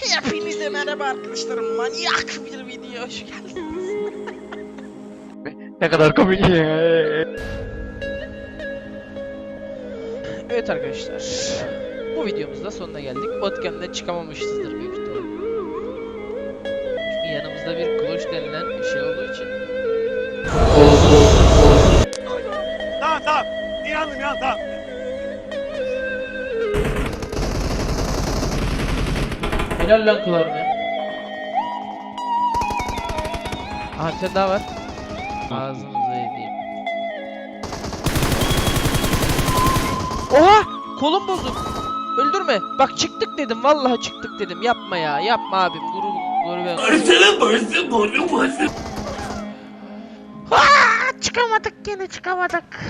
Hepinize merhaba arkadaşlar. Manyak bir video hoş geldiniz. Ne kadar komik. Evet arkadaşlar. Bu videomuzda sonuna geldik. Bootcamp'den çıkamamışızdır büyük ihtimal. Çünkü yanımızda bir kloş denilen şey olduğu için. Tamam tamam. İnandım ya tamam. Helal lan kılarını. Aha bir tane daha var. Ağzınıza edeyim. Oha! Kolum bozuk. Öldürme. Bak çıktık dedim. Vallahi çıktık dedim. Yapma ya. Yapma abim. Gurur gurur ver. Aa, çıkamadık gene çıkamadık.